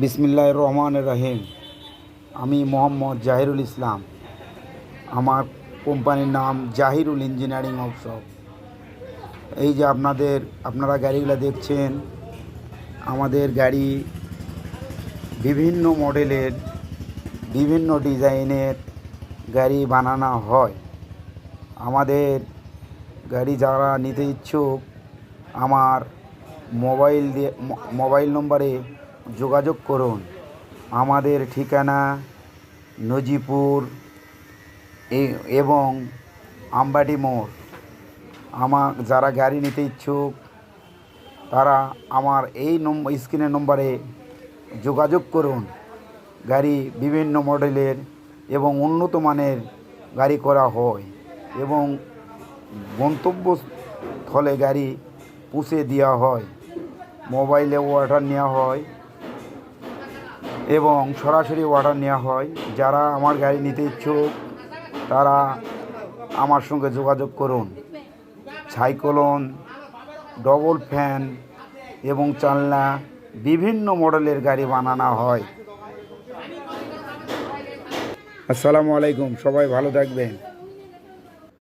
বিসমিল্লাহ রহমান রাহিম। আমি মোহাম্মদ জাহিরুল ইসলাম। আমার কোম্পানির নাম জাহিরুল ইঞ্জিনিয়ারিং ওয়ার্কশপ। এই যে আপনাদের, আপনারা গাড়িগুলো দেখছেন, আমাদের গাড়ি বিভিন্ন মডেলের, বিভিন্ন ডিজাইনের গাড়ি বানানো হয়। আমাদের গাড়ি যারা নিতে ইচ্ছুক, আমার মোবাইল দিয়ে মোবাইল নম্বরে যোগাযোগ করুন। আমাদের ঠিকানা নজিপুর এবং আম্বাটি মোড়। আমার যারা গাড়ি নিতে ইচ্ছুক, তারা আমার এই স্ক্রিনের নম্বরে যোগাযোগ করুন। গাড়ি বিভিন্ন মডেলের এবং উন্নত মানের গাড়ি করা হয় এবং গন্তব্যস্থলে গাড়ি পুষে দেওয়া হয়। মোবাইলে অর্ডার নেওয়া হয়। এবং সরাসরি অর্ডার নেওয়া হয়। যারা আমার গাড়ি নিতে ইচ্ছুক, তারা আমার সঙ্গে যোগাযোগ করুন। সাইকলন ডবল ফ্যান এবং চালনা বিভিন্ন মডেলের গাড়ি বানানো হয়। আসসালামু আলাইকুম, সবাই ভালো থাকবেন।